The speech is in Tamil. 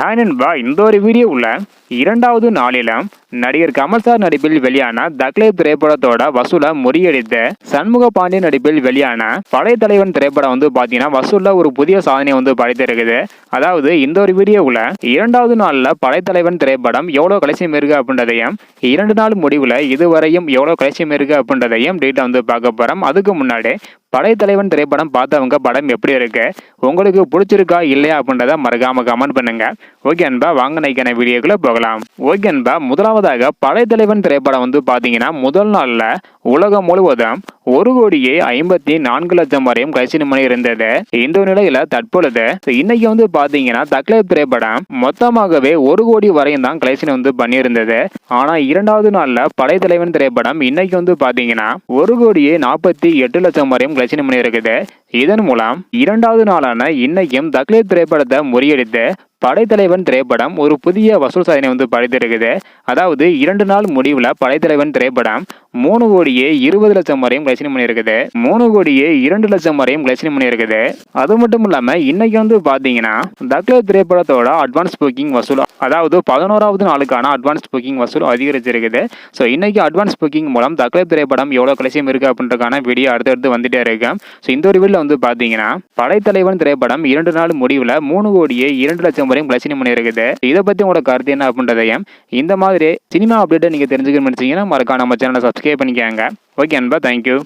ஹாய் நண்பா இந்த ஒரு வீடியோ உள்ள இரண்டாவது நாளிலும் நடிகர் கமல் சார் நடிப்பில் வெளியான தக்லே திரைப்படத்தோட வசூலை முறியடித்த சண்முக பாண்டியன் நடிப்பில் வெளியான பழைய தலைவன் திரைப்படம் வந்து பார்த்தீங்கன்னா வசூலில் ஒரு புதிய சாதனை வந்து படைத்திருக்குது. அதாவது இந்த ஒரு வீடியோவில் இரண்டாவது நாளில் பழைய தலைவன் திரைப்படம் எவ்வளோ கலசியம் இருக்கு அப்படின்றதையும் இரண்டு நாள் முடிவில் இதுவரையும் எவ்வளோ கலசியம் இருக்கு அப்படின்றதையும் டீட்டா வந்து பார்க்க போகிறோம் அதுக்கு முன்னாடி பழைய தலைவன் திரைப்படம் பார்த்தவங்க படம் எப்படி இருக்கு? உங்களுக்கு பிடிச்சிருக்கா இல்லையா அப்படின்றத மறக்காம கமெண்ட் பண்ணுங்க. ஓகே அன்பா வாங்க நைக்கான வீடியோக்குள்ள போகலாம். ஓகே அன்பா முதலாவதாக பழைய தலைவன் திரைப்படம் வந்து பார்த்தீங்கன்னா முதல் நாளில் உலகம் முழுவதும் ஒரு கோடியே ஐம்பத்தி நான்கு லட்சம் வரையும் கழிச்சு மணி இருந்தது. இந்த நிலையில தற்பொழுது இன்னைக்கு வந்து பாத்தீங்கன்னா தக்லைப் திரைப்படம் மொத்தமாகவே ஒரு கோடி வரையும் தான் கலெக்ஷன் வந்து பண்ணியிருந்தது. ஆனா இரண்டாவது நாள்ல பழைய தலைவன் திரைப்படம் இன்னைக்கு வந்து பாத்தீங்கன்னா ஒரு கோடியே நாற்பத்தி எட்டு லட்சம் வரையும் கலெக்ஷன் பண்ணி இருக்குது. இதன் மூலம் இரண்டாவது நாளான இன்னைக்கும் தக்லைப் திரைப்படத்தை முறியடித்து படைத்தலைவன் திரைப்படம் ஒரு புதிய வசூல் சாதனை வந்து படைத்திருக்குது. அதாவது இரண்டு நாள் முடிவில் படைத்தலைவன் திரைப்படம் மூணு கோடியே இருபது லட்சம் வரையும் கலெக்ஷன் பண்ணியிருக்குது. மூணு கோடியே இரண்டு லட்சம் வரையும் கலெக்ஷன் பண்ணியிருக்குது. அது மட்டும் இல்லாமல் இன்னைக்கு வந்து பார்த்தீங்கன்னா தக்லே திரைப்படத்தோட அட்வான்ஸ் புக்கிங் வசூல் அதாவது பதினோராவது நாளுக்கான அட்வான்ஸ் புக்கிங் வசூல் அதிகரிச்சிருக்குது. ஸோ இன்னைக்கு அட்வான்ஸ் புக்கிங் மூலம் தக்லே திரைப்படம் எவ்வளோ கலெக்ஷன் இருக்குது அப்படின்றக்கான வீடியோ அடுத்தடுத்து வந்துட்டே இருக்கு. ஸோ இந்த ஒரு வீடியோவில் வந்து பார்த்தீங்கன்னா படைத்தலைவன் திரைப்படம் இரண்டு நாள் முடிவில் மூணு கோடியே இரண்டு லட்சம் வரையும் கலெக்ஷன் பண்ணியிருக்குது இதை பற்றி உங்களோட கருத்து என்ன அப்படின்றதையும் இந்த மாதிரி சினிமா அப்டேட்டை நீங்கள் தெரிஞ்சுக்கணும்னு நினச்சிங்கன்னா மறக்காம நம்ம சேனலை சப்ஸ்கிரைப் பண்ணிக்கோங்க. ஓகே அன்பா தேங்க்யூ